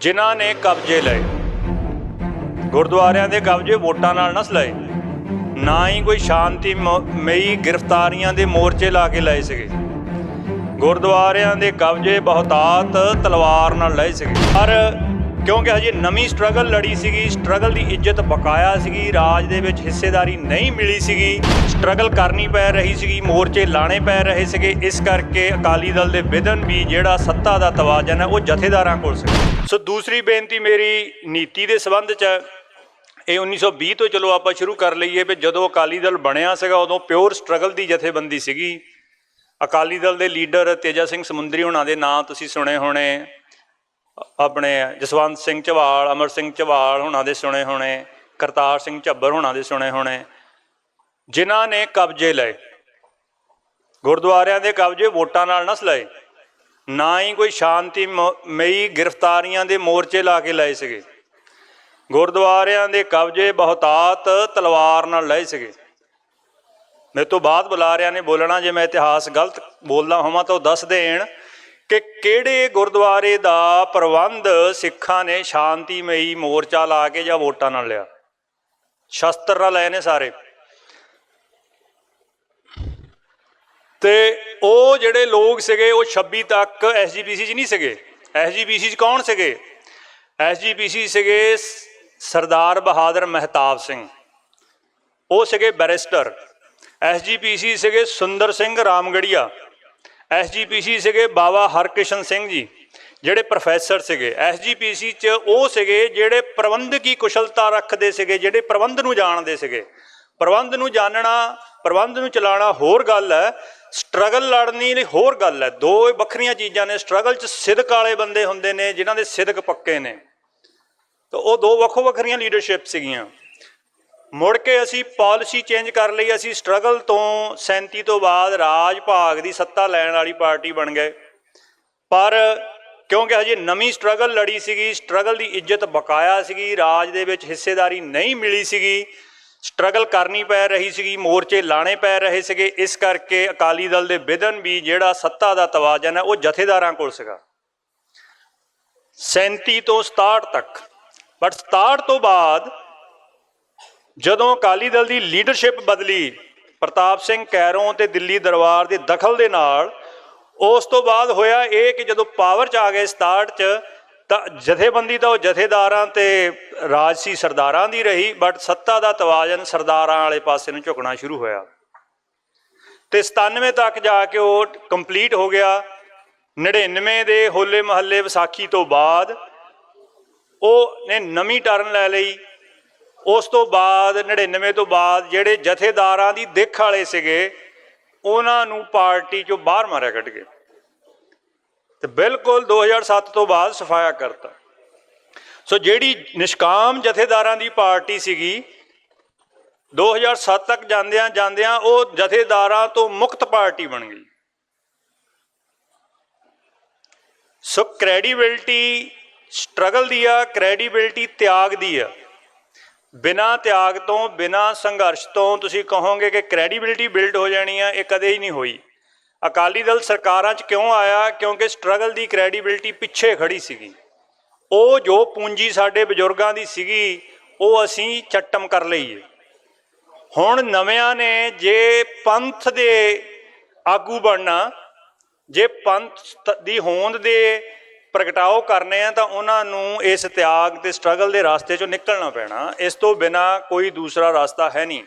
ਜਿਨ੍ਹਾਂ ਨੇ ਕਬਜ਼ੇ ਲਏ। ਗੁਰਦੁਆਰਿਆਂ ਦੇ ਕਬਜ਼ੇ ਵੋਟਾਂ ਨਾਲ ਨਾ ਲਏ ਨਾ ਹੀ ਕੋਈ ਸ਼ਾਂਤੀ ਮ- ਮਈ ਗ੍ਰਿਫਤਾਰੀਆਂ ਦੇ ਮੋਰਚੇ ਲਾ ਕੇ ਲਏ ਸੀਗੇ। ਗੁਰਦੁਆਰਿਆਂ ਦੇ ਕਬਜ਼ੇ ਬਹੁਤਾਤ ਤਲਵਾਰ ਨਾਲ ਲਏ ਸੀਗੇ। ਪਰ ਕਿਉਂਕਿ ਹਜੇ ਨਵੀਂ ਸਟਰਗਲ ਲੜੀ ਸੀਗੀ ਸਟਰਗਲ ਦੀ ਇੱਜ਼ਤ ਬਕਾਇਆ ਸੀਗੀ, ਰਾਜ ਦੇ ਵਿੱਚ ਹਿੱਸੇਦਾਰੀ ਨਹੀਂ ਮਿਲੀ ਸੀਗੀ ਸਟਰਗਲ ਕਰਨੀ ਪੈ ਰਹੀ ਸੀਗੀ, ਮੋਰਚੇ ਲਾਣੇ ਪੈ ਰਹੇ ਸੀਗੇ, ਇਸ ਕਰਕੇ ਅਕਾਲੀ ਦਲ ਦੇ ਵਿਧਨ ਵੀ ਜਿਹੜਾ ਸੱਤਾ ਦਾ ਤਵਾਜ਼ਨ ਹੈ, ਉਹ ਜਥੇਦਾਰਾਂ ਕੋਲ ਸੀ। ਸੋ ਦੂਸਰੀ ਬੇਨਤੀ ਮੇਰੀ ਨੀਤੀ ਦੇ ਸੰਬੰਧ 'ਚ ਹੈ। ਇਹ 1920 ਤੋਂ ਚਲੋ ਆਪਾਂ ਸ਼ੁਰੂ ਕਰ ਲਈਏ ਵੀ ਜਦੋਂ ਅਕਾਲੀ ਦਲ ਬਣਿਆ ਸੀਗਾ, ਉਦੋਂ ਪਿਓਰ ਸਟਰਗਲ ਦੀ ਜਥੇਬੰਦੀ ਸੀਗੀ। ਅਕਾਲੀ ਦਲ ਦੇ ਲੀਡਰ ਤੇਜਾ ਸਿੰਘ ਸਮੁੰਦਰੀ ਹੋਣਾ ਦੇ ਨਾਂ ਤੁਸੀਂ ਸੁਣੇ ਹੋਣੇ। ਆਪਣੇ ਜਸਵੰਤ ਸਿੰਘ ਝਵਾਲ, ਅਮਰ ਸਿੰਘ ਝਵਾਲ ਹੋਣਾ ਦੇ ਸੁਣੇ ਹੋਣੇ, ਕਰਤਾਰ ਸਿੰਘ ਝੱਬਰ ਹੋਣਾ ਦੇ ਸੁਣੇ ਹੋਣੇ, ਜਿਨ੍ਹਾਂ ਨੇ ਕਬਜ਼ੇ ਲਏ। ਗੁਰਦੁਆਰਿਆਂ ਦੇ ਕਬਜ਼ੇ ਵੋਟਾਂ ਨਾਲ ਨਾ ਲਏ ਨਾ ਹੀ ਕੋਈ ਸ਼ਾਂਤੀ ਮ- ਮਈ ਗ੍ਰਿਫਤਾਰੀਆਂ ਦੇ ਮੋਰਚੇ ਲਾ ਕੇ ਲਏ ਸੀਗੇ। ਗੁਰਦੁਆਰਿਆਂ ਦੇ ਕਬਜ਼ੇ ਬਹੁਤਾਤ ਤਲਵਾਰ ਨਾਲ ਲਏ ਸੀਗੇ। ਮੇਰੇ ਤੋਂ ਬਾਅਦ ਬੁਲਾਰਿਆਂ ਨੇ ਬੋਲਣਾ, ਜੇ ਮੈਂ ਇਤਿਹਾਸ ਗਲਤ ਬੋਲਦਾ ਹੋਵਾਂ ਤਾਂ ਉਹ ਦੱਸ ਦੇਣ। ਕਿ ਕਿਹੜੇ ਗੁਰਦੁਆਰੇ ਦਾ ਪ੍ਰਬੰਧ ਸਿੱਖਾਂ ਨੇ ਸ਼ਾਂਤੀਮਈ ਮੋਰਚਾ ਲਾ ਕੇ ਜਾਂ ਵੋਟਾਂ ਨਾਲ ਲਿਆ? ਸ਼ਸਤਰ ਨਾਲ ਲਏ ਨੇ ਸਾਰੇ। ਤੇ ਉਹ ਜਿਹੜੇ ਲੋਕ ਸੀਗੇ, ਉਹ 26 ਤੱਕ ਐਸਜੀਪੀਸੀ 'ਚ ਨਹੀਂ ਸੀਗੇ। ਐਸਜੀਪੀਸੀ 'ਚ ਕੌਣ ਸੀਗੇ? ਐਸਜੀਪੀਸੀ ਸੀਗੇ ਸਰਦਾਰ ਬਹਾਦਰ ਮਹਿਤਾਬ ਸਿੰਘ। ਉਹ ਸੀਗੇ ਬੈਰਿਸਟਰ। ਐਸਜੀਪੀਸੀ ਸੀਗੇ ਸੁੰਦਰ ਸਿੰਘ ਰਾਮਗੜੀਆ। ਐਸਜੀਪੀਸੀ ਸੀਗੇ ਬਾਬਾ ਹਰਕ੍ਰਿਸ਼ਨ ਸਿੰਘ ਜੀ, ਜਿਹੜੇ ਪ੍ਰੋਫੈਸਰ ਸੀਗੇ। ਐਸਜੀਪੀਸੀ 'ਚ ਉਹ ਸੀਗੇ ਜਿਹੜੇ ਪ੍ਰਬੰਧਕੀ ਕੁਸ਼ਲਤਾ ਰੱਖਦੇ ਸੀਗੇ, ਜਿਹੜੇ ਪ੍ਰਬੰਧ ਨੂੰ ਜਾਣਦੇ ਸੀਗੇ। ਪ੍ਰਬੰਧ ਨੂੰ ਜਾਣਨਾ ਪ੍ਰਬੰਧ ਨੂੰ ਚਲਾਉਣਾ ਹੋਰ ਗੱਲ ਹੈ ਸਟਰਗਲ ਲੜਨੀ ਲਈ ਹੋਰ ਗੱਲ ਹੈ। ਦੋ ਵੱਖਰੀਆਂ ਚੀਜ਼ਾਂ ਨੇ ਸਟਰਗਲ 'ਚ ਸਿਦਕ ਵਾਲੇ ਬੰਦੇ ਹੁੰਦੇ ਨੇ, ਜਿਨ੍ਹਾਂ ਦੇ ਸਿਦਕ ਪੱਕੇ ਨੇ। ਤਾਂ ਉਹ ਦੋ ਵੱਖੋ ਵੱਖਰੀਆਂ ਲੀਡਰਸ਼ਿਪ ਸੀਗੀਆਂ। ਮੁੜ ਕੇ ਅਸੀਂ ਪਾਲਿਸੀ ਚੇਂਜ ਕਰ ਲਈ, ਅਸੀਂ ਸਟਰਗਲ ਤੋਂ 37 ਤੋਂ ਬਾਅਦ ਰਾਜ ਭਾਗ ਦੀ ਸੱਤਾ ਲੈਣ ਵਾਲੀ ਪਾਰਟੀ ਬਣ ਗਏ। ਪਰ ਕਿਉਂਕਿ ਹਜੇ ਨਵੀਂ ਸਟਰਗਲ ਲੜੀ ਸੀਗੀ, ਸਟਰਗਲ ਦੀ ਇੱਜ਼ਤ ਬਕਾਇਆ ਸੀਗੀ, ਰਾਜ ਦੇ ਵਿੱਚ ਹਿੱਸੇਦਾਰੀ ਨਹੀਂ ਮਿਲੀ ਸੀਗੀ, ਸਟਰਗਲ ਕਰਨੀ ਪੈ ਰਹੀ ਸੀਗੀ, ਮੋਰਚੇ ਲਾਣੇ ਪੈ ਰਹੇ ਸੀਗੇ, ਇਸ ਕਰਕੇ ਅਕਾਲੀ ਦਲ ਦੇ ਵਿਧਨ ਵੀ ਜਿਹੜਾ ਸੱਤਾ ਦਾ ਤਵਾਜ਼ਨ ਹੈ, ਉਹ ਜਥੇਦਾਰਾਂ ਕੋਲ ਸੀਗਾ। 37 ਤੋਂ 67 ਤੱਕ। ਬਟ 67 ਤੋਂ ਬਾਅਦ ਜਦੋਂ ਅਕਾਲੀ ਦਲ ਦੀ ਲੀਡਰਸ਼ਿਪ ਬਦਲੀ, ਪ੍ਰਤਾਪ ਸਿੰਘ ਕੈਰੋਂ ਤੇ ਦਿੱਲੀ ਦਰਬਾਰ ਦੇ ਦਖਲ ਦੇ ਨਾਲ, ਉਸ ਤੋਂ ਬਾਅਦ ਹੋਇਆ ਇਹ ਕਿ ਜਦੋਂ ਪਾਵਰ 'ਚ ਆ ਗਏ 67 'ਚ, ਤਾਂ ਜਥੇਬੰਦੀ ਤਾਂ ਉਹ ਜਥੇਦਾਰਾਂ ਤੇ ਰਾਜਸੀ ਸਰਦਾਰਾਂ ਦੀ ਰਹੀ ਬਟ ਸੱਤਾ ਦਾ ਤਵਾਜ਼ਨ ਸਰਦਾਰਾਂ ਵਾਲੇ ਪਾਸੇ ਨੂੰ ਝੁਕਣਾ ਸ਼ੁਰੂ ਹੋਇਆ। ਤੇ 97 ਤੱਕ ਜਾ ਕੇ ਉਹ ਕੰਪਲੀਟ ਹੋ ਗਿਆ। 99 ਦੇ ਹੋਲੇ ਮਹੱਲੇ ਵਿਸਾਖੀ ਤੋਂ ਬਾਅਦ, ਉਹ ਨੇ ਨਵੀਂ ਟਰਨ ਲੈ ਲਈ। ਉਸ ਤੋਂ ਬਾਅਦ 99 ਤੋਂ ਬਾਅਦ ਜਿਹੜੇ ਜਥੇਦਾਰਾਂ ਦੀ ਦਿੱਖ ਵਾਲੇ ਸੀਗੇ, ਉਹਨਾਂ ਨੂੰ ਪਾਰਟੀ ਚੋਂ ਬਾਹਰ ਮਾਰਿਆ ਕੱਢ ਕੇ। ਤੇ ਬਿਲਕੁਲ 2007 ਤੋਂ ਬਾਅਦ ਸਫਾਇਆ ਕਰਤਾ। ਸੋ ਜਿਹੜੀ ਨਿਸ਼ਕਾਮ ਜਥੇਦਾਰਾਂ ਦੀ ਪਾਰਟੀ ਸੀਗੀ 2007 ਤੱਕ ਜਾਂਦਿਆਂ ਜਾਂਦਿਆਂ ਉਹ ਜਥੇਦਾਰਾਂ ਤੋਂ ਮੁਕਤ ਪਾਰਟੀ ਬਣ ਗਈ। ਸੋ ਕ੍ਰੈਡੀਬਿਲਟੀ ਸਟਰਗਲ ਦੀ ਆ ਕ੍ਰੈਡੀਬਿਲਟੀ ਤਿਆਗ ਦੀ ਆ। ਬਿਨਾ ਤਿਆਗ ਤੋਂ, ਬਿਨਾ ਸੰਘਰਸ਼ ਤੋਂ ਤੁਸੀਂ ਕਹੋਗੇ ਕਿ ਕ੍ਰੈਡੀਬਿਲਟੀ ਬਿਲਡ ਹੋ ਜਾਣੀ ਆ, ਇਹ ਕਦੇ ਹੀ ਨਹੀਂ ਹੋਈ। ਅਕਾਲੀ ਦਲ ਸਰਕਾਰਾਂ 'ਚ ਕਿਉਂ ਆਇਆ? ਕਿਉਂਕਿ ਸਟਰਗਲ ਦੀ ਕ੍ਰੈਡੀਬਿਲਟੀ ਪਿੱਛੇ ਖੜੀ ਸੀਗੀ। ਉਹ ਜੋ ਪੂੰਜੀ ਸਾਡੇ ਬਜ਼ੁਰਗਾਂ ਦੀ ਸੀਗੀ, ਉਹ ਅਸੀਂ ਚੱਟਮ ਕਰ ਲਈਏ। ਹੁਣ ਨਵਿਆਂ ਨੇ ਜੇ ਪੰਥ ਦੇ ਆਗੂ ਬਣਨਾ, ਜੇ ਪੰਥ ਦੀ ਹੋਂਦ ਦੇ ਪ੍ਰਗਟਾਓ ਕਰਨੇ ਆ ਤਾਂ ਉਹਨਾਂ ਨੂੰ ਇਸ ਤਿਆਗ ਤੇ ਸਟਰਗਲ ਦੇ ਰਸਤੇ ਚੋਂ ਨਿਕਲਣਾ ਪੈਣਾ। ਇਸ ਤੋਂ ਬਿਨਾ ਕੋਈ ਦੂਸਰਾ ਰਸਤਾ ਹੈ ਨਹੀਂ।